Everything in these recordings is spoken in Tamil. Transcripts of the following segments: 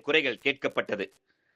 பொதுமக்களின் குறைகள் கேட்கப்பட்டது.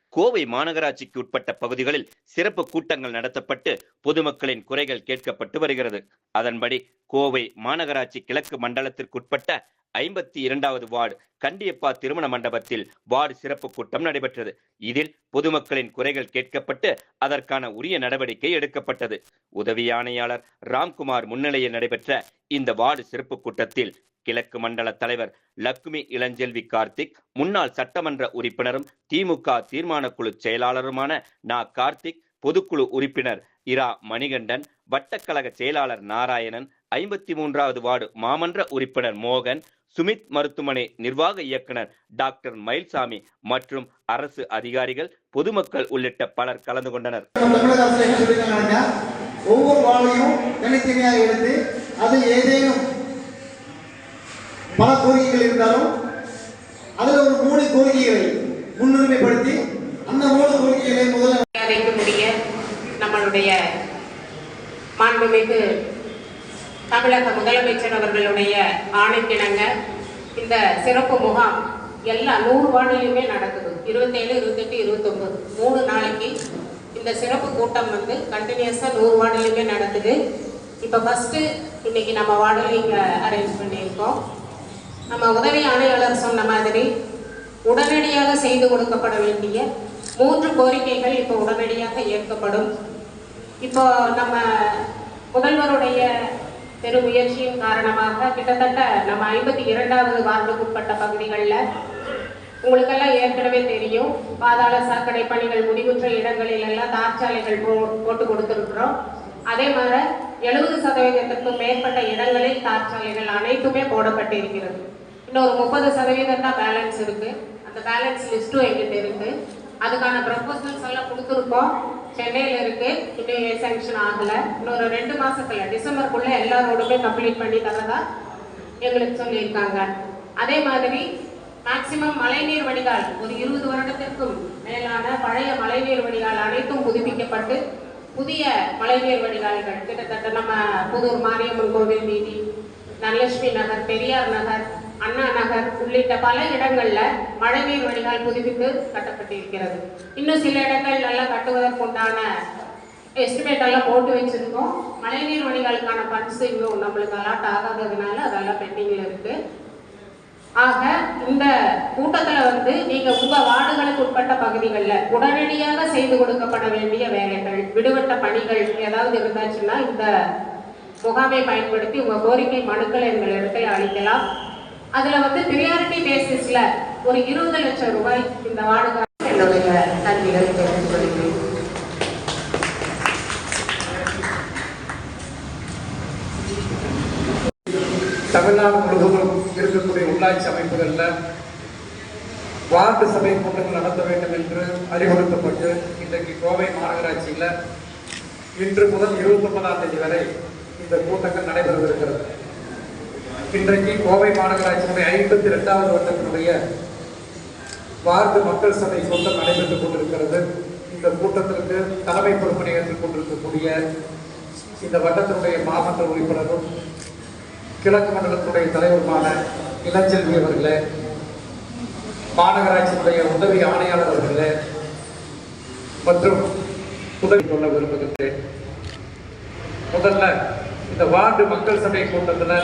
கோவை மாநகராட்சிக்கு உட்பட்ட பகுதிகளில் சிறப்பு கூட்டங்கள் நடத்தப்பட்டு பொதுமக்களின் குறைகள் கேட்கப்பட்டு வருகிறது. அதன்படி கோவை மாநகராட்சி கிழக்கு மண்டலத்திற்குட்பட்ட ஐம்பத்தி இரண்டாவது வார்டு கண்டியப்பா திருமண மண்டபத்தில் வார்டு சிறப்பு கூட்டம் நடைபெற்றது. இதில் பொதுமக்களின் குறைகள் கேட்கப்பட்டு அதற்கான உரிய நடவடிக்கை எடுக்கப்பட்டது. உதவி ஆணையாளர் ராம்குமார் முன்னிலையில் நடைபெற்ற இந்த வார்டு சிறப்பு கூட்டத்தில் கிழக்கு மண்டல தலைவர் லக்ஷ்மி இளஞ்செல்வி கார்த்திக் முன்னாள் சட்டமன்ற உறுப்பினரும் திமுக தீர்மான குழு செயலாளருமான நா. கார்த்திக் பொதுக்குழு உறுப்பினர் இரா. மணிகண்டன் வட்டக்கழக செயலாளர் நாராயணன் ஐம்பத்தி மூன்றாவது வார்டு மாமன்ற உறுப்பினர் மோகன் சுமித் மருத்துவமனை நிர்வாக இயக்குனர் டாக்டர் மயில்சாமி மற்றும் அரசு அதிகாரிகள் பொதுமக்கள் உள்ளிட்ட பலர் கலந்து கொண்டனர். ஒவ்வொரு வாழையும் தனித்தனியாக எடுத்து அது ஏதேனும் பல கோரிக்கைகள் இருந்தாலும் அதில் ஒரு மூணு கோரிக்கைகளை முன்னுரிமைப்படுத்தி அந்த மூணு கோரிக்கைகளை முதல்ல மரியாதைக்குரிய நம்மளுடைய மாண்புமிகு தமிழக முதலமைச்சர் அவர்களுடைய ஆணைக்கிணங்க இந்த சிறப்பு முகாம் எல்லா நூறு வார்டிலையுமே நடக்குது. இருபத்தேழு இருபத்தெட்டு இருபத்தொம்பது. மூணு நாளைக்கு இந்த சிறப்பு கூட்டம் வந்து கண்டினியூஸாக நூறு வார்டுலையுமே நடக்குது. இப்போ ஃபஸ்ட்டு இன்னைக்கு நம்ம வார்டில் இங்கே அரேஞ்ச் பண்ணியிருக்கோம். நம்ம உதவி ஆணையாளர் சொன்ன மாதிரி உடனடியாக செய்து கொடுக்கப்பட வேண்டிய மூன்று கோரிக்கைகள் இப்போ உடனடியாக ஏற்கப்படும். இப்போ நம்ம முதல்வருடைய பெரும் முயற்சியின் காரணமாக கிட்டத்தட்ட நம்ம ஐம்பத்தி இரண்டாவது வார்டுக்குட்பட்ட பகுதிகளில் உங்களுக்கெல்லாம் ஏற்கனவே தெரியும். பாதாள சாக்கடை பணிகள் முடிவுற்ற இடங்களில் எல்லாம் தார்ச்சாலைகள் போ போட்டு கொடுத்துருக்குறோம். அதே மாதிரி எழுபது சதவீதத்திற்கும் மேற்பட்ட இடங்களில் தார்ச்சாலைகள் அனைத்துமே போடப்பட்டிருக்கிறது. இன்னொரு முப்பது சதவீதம் தான் பேலன்ஸ் இருக்கு. அந்த பேலன்ஸ் லிஸ்ட்டும் எங்கிட்ட இருக்கு. அதுக்கான ப்ரப்போசல்ஸ் எல்லாம் கொடுத்துருக்கோம். சென்னையில் இருக்கு. இன்னும் சேங்ஷன் ஆகலை. இன்னொரு ரெண்டு மாசத்துல டிசம்பருக்குள்ள எல்லா ரோடுமே கம்ப்ளீட் பண்ணி தரதா எங்களுக்கு சொல்லியிருக்காங்க. அதே மாதிரி மேக்சிமம் மழைநீர் வடிகால் ஒரு இருபது வருடத்திற்கும் மேலான பழைய மழைநீர் வடிகால் அனைத்தும் புதுப்பிக்கப்பட்டு புதிய மழைநீர் வடிகால்கள். கிட்டத்தட்ட நம்ம புதூர் மாரியம்மன் கோவில் வீதி தனலட்சுமி நகர் பெரியார் நகர் அண்ணா நகர் உள்ளிட்ட பல இடங்கள்ல மழைநீர் வடிகால் புதுப்பித்து கட்டப்பட்டிருக்கிறது. இன்னும் சில இடங்கள் நல்லா கட்டுவதற்குண்டான எஸ்டிமேட் எல்லாம் போட்டு வச்சிருக்கோம். மழைநீர் வடிகாலுக்கான ஃபண்ட்ஸ் இன்னும் நம்மளுக்கு அலாட் ஆகாததுனால அதெல்லாம் பெண்டிங்ல இருக்கு. ஆக இந்த கூட்டத்துல வந்து நீங்க உங்க வார்டுகளுக்கு உட்பட்ட பகுதிகளில் உடனடியாக செய்து கொடுக்கப்பட வேண்டிய வேலைகள் விடுபட்ட பணிகள் ஏதாவது இருந்தாச்சுன்னா இந்த முகாமை பயன்படுத்தி உங்க கோரிக்கை மனுக்களை எங்களிடத்தில் அளிக்கலாம். அதுல வந்து பிரியாரிட்டி பேசிஸ்ல ஒரு இருபது லட்சம் ரூபாய் இந்த வாடகை என்னுடைய நன்றிகளை தெரிவித்துக் கொள்கிறேன் தமிழ்நாடு முழுவதும் இருக்கக்கூடிய உள்ளாட்சி அமைப்புகளில் வார்டு சபை கூட்டங்கள் நடத்த வேண்டும் என்று அறிவுறுத்தப்பட்டு இன்றைக்கு கோவை மாநகராட்சியில் இன்று முதல் இருபத்தி ஒன்பதாம் தேதி வரை இந்த கூட்டங்கள் நடைபெறவிருக்கிறது. இன்றைக்கு கோவை மாநகராட்சியினுடைய ஐம்பத்தி ரெண்டாவது வட்டத்தினுடைய வார்டு மக்கள் சபை கூட்டம் நடைபெற்றுக் கொண்டிருக்கிறது. இந்த கூட்டத்திற்கு தலைமை பொறுப்பனை ஏற்றுக் கொண்டிருக்கக்கூடிய இந்த வட்டத்தினுடைய மாமன்ற உறுப்பினரும் கிழக்கு மண்டலத்துடைய தலைவருமான இளஞ்செல்வி அவர்களே மாநகராட்சியினுடைய உதவி ஆணையாளர் அவர்களே மற்றும் உதவி கொள்ள விரும்புகின்றேன். முதல்ல இந்த வார்டு மக்கள் சபை கூட்டத்தில்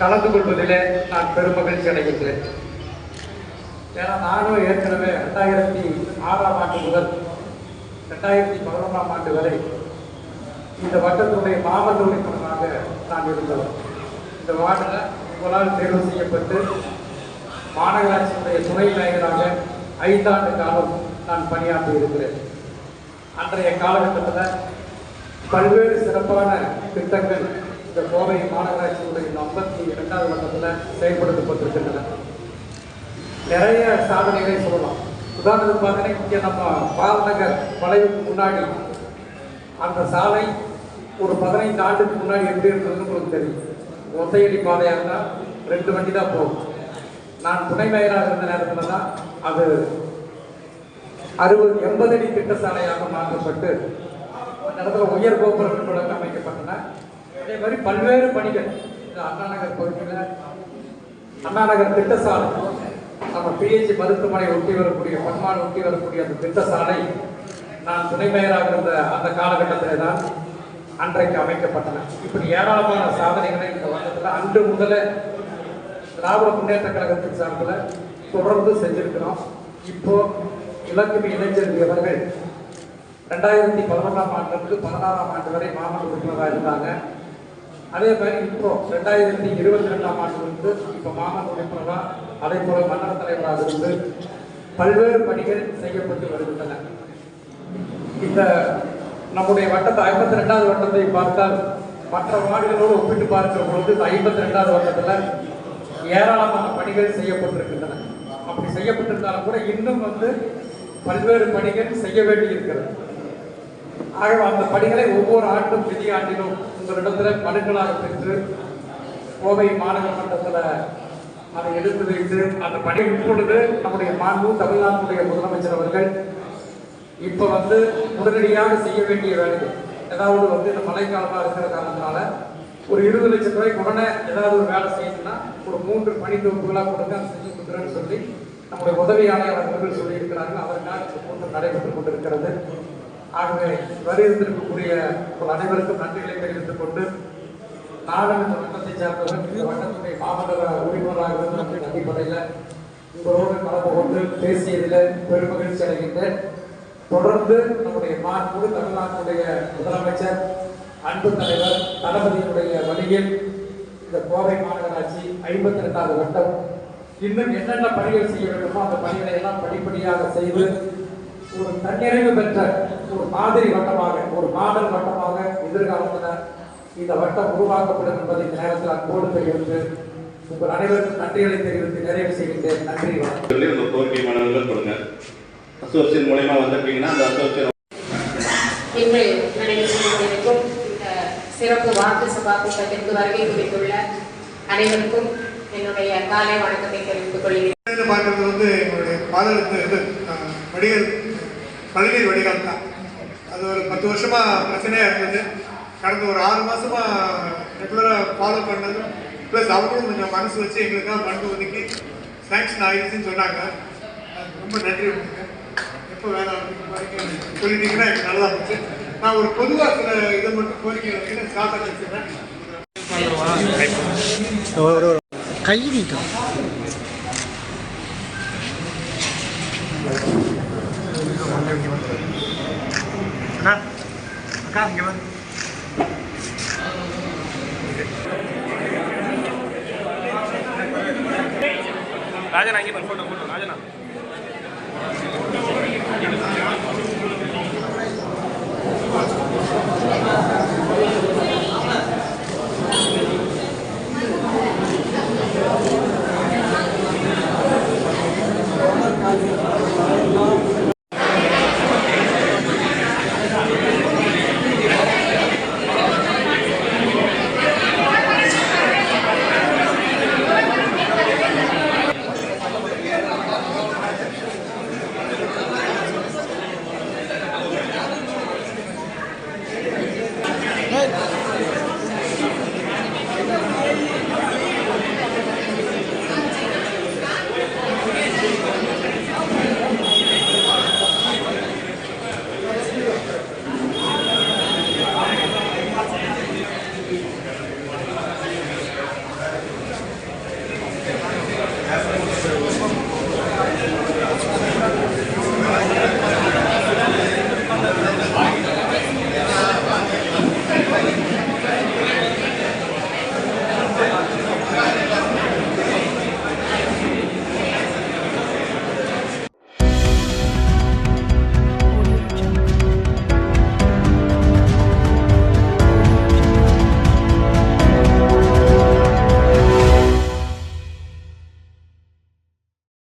கலந்து கொள்வதிலே நான் பெருமகிழ்ச்சி அடைகின்றேன். ஏன்னா நானும் ஏற்கனவே ரெண்டாயிரத்தி ஆறாம் ஆண்டு முதல் ரெண்டாயிரத்தி பதினொன்றாம் ஆண்டு வரை இந்த வட்டத்துடைய மாவட்ட உறுப்பினராக நான் இருந்தவர் இந்த வார்டில் உங்களால் தேர்வு செய்யப்பட்டு மாநகராட்சியுடைய துணை மேயராக ஐந்தாண்டு காலம் நான் பணியாற்றி இருக்கிறேன். அன்றைய காலகட்டத்தில் பல்வேறு சிறப்பான திட்டங்கள் இந்த கோவை மாநகராட்சியுடைய இந்த ஐம்பத்தி இரண்டாவது வட்டத்தில் செயல்படுத்தப்பட்டிருக்கின்றன நிறைய சாதனைகளை சொல்லலாம். உதாரணத்துக்கு பார்த்தீங்கன்னா இங்கே நம்ம பால்நகர் வளைவுக்கு முன்னாடி அந்த சாலை ஒரு பதினைந்து ஆண்டுக்கு முன்னாடி எப்படி இருந்ததுன்னு உங்களுக்கு தெரியும். ஒத்தையடி பாதையாக இருந்தால் ரெண்டு வண்டி தான் போகும். நான் துணை மேயராக இருந்த நேரத்தில் தான் அது அறுபது எண்பது அடி திட்ட சாலையாக மாற்றப்பட்டு அந்த இடத்துல உயர் கோபுரங்கள் அமைக்கப்பட்டன. அதே மாதிரி பல்வேறு பணிகள். இந்த அண்ணா நகர் பகுதியில் அண்ணா நகர் திட்ட சாலை நம்ம பிஹெச்சி மருத்துவமனை ஒட்டி வரக்கூடிய பன்மான் ஒட்டி வரக்கூடிய அந்த திட்ட சாலை நான் துணை மேயராக இருந்த அந்த காலகட்டத்தில் தான் அன்றைக்கு அமைக்கப்பட்டன. இப்படி ஏராளமான சாதனைகளை இந்த வருடத்தில் அன்று முதல திராவிட முன்னேற்ற கழகத்தின் சார்பில் தொடர்ந்து செஞ்சிருக்கிறோம். இப்போ இலக்குமி இளைஞர்கள் அவர்கள் ரெண்டாயிரத்தி பதினொன்றாம் ஆண்டிலிருந்து பதினாறாம் ஆண்டு வரை மாமல்ல உறுப்பினராக இருந்தாங்க. அதே மாதிரி இப்போ ரெண்டாயிரத்தி இருபத்தி ரெண்டாம் ஆண்டிலிருந்து இப்போ மாமன் உறுப்பினராக அதே போல மன்னர் தலைவராக இருந்து பல்வேறு பணிகள் செய்யப்பட்டு வருகின்றன. இந்த நம்முடைய வட்டத்தை ஐம்பத்தி ரெண்டாவது வட்டத்தை பார்த்தால் மற்ற வார்டுகளோடு ஒப்பிட்டு பார்க்கிற பொழுது இந்த ஐம்பத்தி ரெண்டாவது வட்டத்தில் ஏராளமான பணிகள் செய்யப்பட்டிருக்கின்றன. அப்படி செய்யப்பட்டிருந்தாலும் கூட இன்னும் வந்து பல்வேறு பணிகள் செய்ய வேண்டி இருக்கிறது ஆகவே அந்த பணிகளை ஒவ்வொரு ஆண்டும் விதி ஆண்டிலும் உங்களிடத்தில் மனுக்களாக பெற்று கோவை மாநகர மன்றத்தில் அதை எடுத்து வைத்து அந்த பணி இப்பொழுது நம்முடைய மாண்பு தமிழ்நாட்டுடைய முதலமைச்சர் அவர்கள் இப்போ வந்து உடனடியாக செய்ய வேண்டிய வேலைகள். ஏதாவது வந்து இந்த மழைக்காலமாக இருக்கிற காரணத்தினால ஒரு இருபது லட்சம் ரூபாய்க்கு உடனே ஏதாவது ஒரு வேலை செய்யணும்னா ஒரு மூன்று பணி தொகுப்புகளாக கொடுங்க அதை செஞ்சு கொடுக்குறேன்னு சொல்லி நம்முடைய உதவி ஆணையாளர் அவர்கள் சொல்லியிருக்கிறார்கள். அதற்காக இந்த கூட்டம் நடைபெற்றுக் கொண்டிருக்கிறது. ஆகவே வருகின்றிருக்கக்கூடிய உங்கள் அனைவருக்கும் நன்றிகளை தெரிவித்துக் கொண்டு நானும் இந்த வட்டத்தை சார்ந்தவர் இந்த வட்டத்துடைய மாவட்ட உறுப்பினராக இருந்த அடிப்படையில் உங்களோடு கலந்து கொண்டு பேசியதில் பெருமகிழ்ச்சி அடைகின்றேன். தொடர்ந்து நம்முடைய மாண்பு தமிழ்நாட்டுடைய முதலமைச்சர் அன்பு தலைவர் தளபதியினுடைய வழியில் இந்த கோவை மாநகராட்சி ஐம்பத்தி ரெண்டாவது வட்டம். இன்னும் என்னென்ன பணிகள் செய்ய வேண்டுமோ அந்த பணிகளை எல்லாம் படிப்படியாக செய்து ஒரு தன்னிறைவு பெற்ற ஒரு மாதிரி வட்டமாக ஒரு மாடல் வட்டமாக எதிர்காலத்தில் இந்த வட்டம் உருவாக்கப்படும் என்பதை இந்த நேரத்தில் அன்போடு தெரிவித்து உங்கள் அனைவருக்கும் நன்றிகளை தெரிவித்து நிறைவு செய்கின்றேன். நன்றி வணக்கம். சொல்லி உங்க கோரிக்கை மனுக்கள் கொடுங்க. அசோசியேஷன் மூலயமா வந்திருக்கீங்கன்னா அந்த அசோசியேஷன் இன்று இந்த சிறப்பு வாக்கு சபா கூட்டத்திற்கு வருகை புரிந்துள்ள அனைவருக்கும் என்னுடைய காலை வணக்கத்தை தெரிவித்துக் கொள்கிறேன். பார்க்கறது வந்து எங்களுடைய பாதகத்து இது வடிகால் மழைநீர் வடிகால் தான். அது ஒரு பத்து வருஷமா பிரச்சனையா இருந்தது. கடந்த ஒரு ஆறு மாசமா ரெகுலராக ஃபாலோ பண்ணது. ப்ளஸ் அவங்களும் கொஞ்சம் மனசு வச்சு எங்களுக்காக ஃபண்டு ஒதுக்கி சாங்ஷன் ஆயிடுச்சுன்னு சொன்னாங்க. ரொம்ப நன்றி உங்களுக்கு. எப்போ வேணாம் சொல்லிட்டீங்கன்னா எனக்கு நல்லா இருந்துச்சு. நான் ஒரு பொதுவாக சில இதை மட்டும் கோரிக்கை வைக்கிறேன். ஸ்டார்ட் வச்சுக்கிறேன் கை நீக்கம் அக்கா இங்க வந்து ராஜனா இங்கே போட்டோ போட்டோ ராஜனா